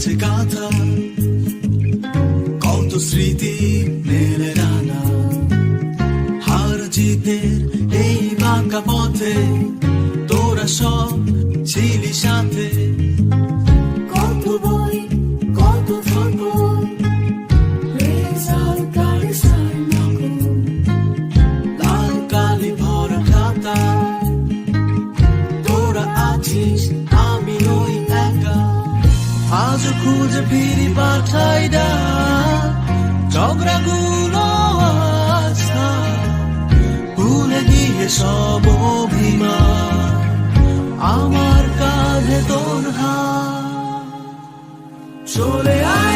আছে গাথা। কত স্মৃতি মেলে রানা হার জিতের এই বাঁকা পথে তোরা সব ছিলি সাথে আজ খুঁজে ফিরি পাঠাই ডা ঝগড়া গুলো ভুলে গিয়ে সব অভিমান। আমার কাঁধে তোর হাত। চলে আয়।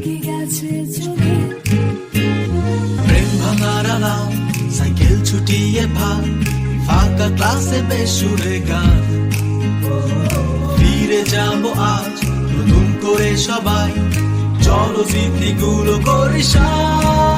কি গেছে চোখে প্রেম ভাঙার আলাম সাইকেল ছুটিয়ে ভাগ ফাঁকা ক্লাসে গান ফিরে যাব আজ নতুন করে সবাই চলো স্মৃতিগুলো করি। চলে